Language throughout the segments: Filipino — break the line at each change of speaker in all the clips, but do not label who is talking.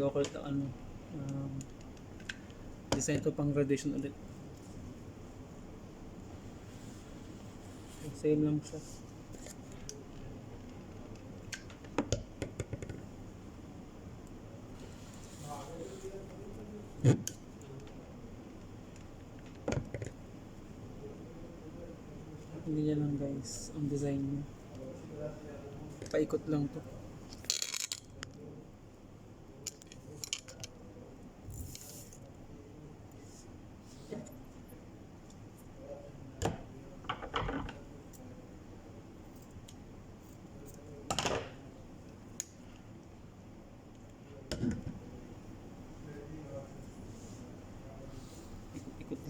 gagawa ko ng ano, um, design to pang graduation ulit. Same lang siya. Niya lang guys, ang design niya. Paikot lang to.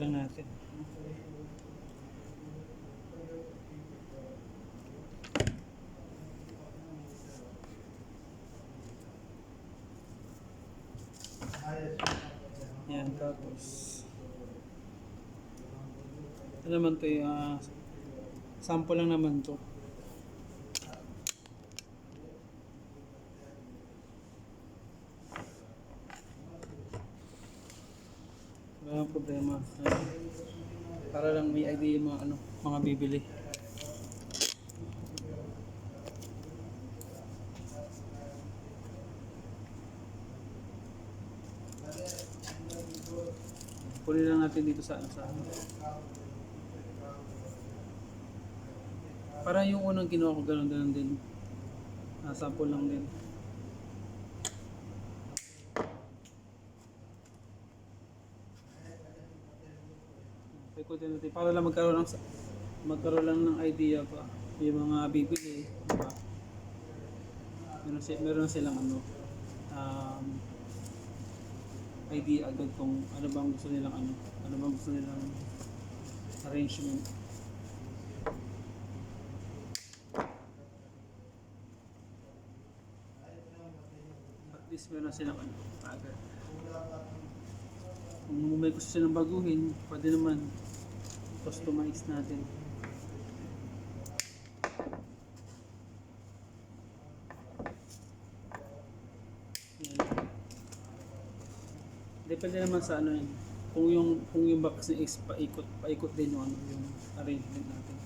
Lang natin. Yan, tapos ano naman to ah, sample lang naman to. Wala nang problema. Para lang may idea yung mga ano, mga bibili. Kunin lang natin dito sa ano sa ano. Para yung unang ginawa ko ganun din. Ah, sample lang din. Ikutin natin para lang magkaroon ng magkaroon lang ng idea pa yung mga bibili, di ba? Meron, si, meron silang ano um, idea agad kung ano bang gusto nilang ano, ano bang gusto nilang arrangement. At least meron silang ano, agad. Kung may gusto silang baguhin, pwede naman customize natin. Depende naman sa ano yun. Kung yung kung yung box niya is paikot, paikot din yung ano, yung arrangement natin.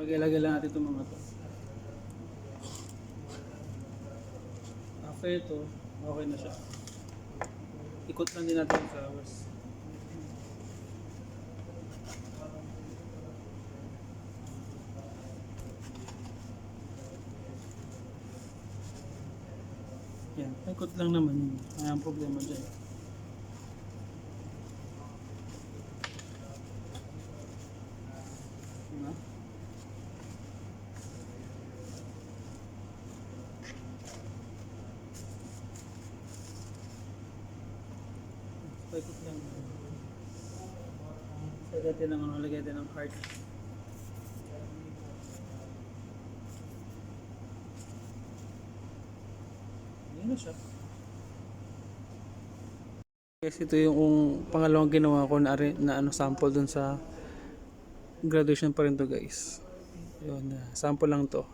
Lagay-lagay lang natin itong mga to. After ito, okay na siya. Ikot lang din natin yung flowers. Yan, ikot lang naman yun. Ang problema dyan. Diba? Paikot lang. Lagyan natin ng ano, lagyan natin ng heart. Yun na siya. Guys, ito yung pangalawang ginawa ko na, na ano, sample dun sa graduation pa rin to guys. Yun, uh, sample lang to.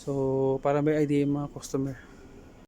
So, para may idea yung mga customer.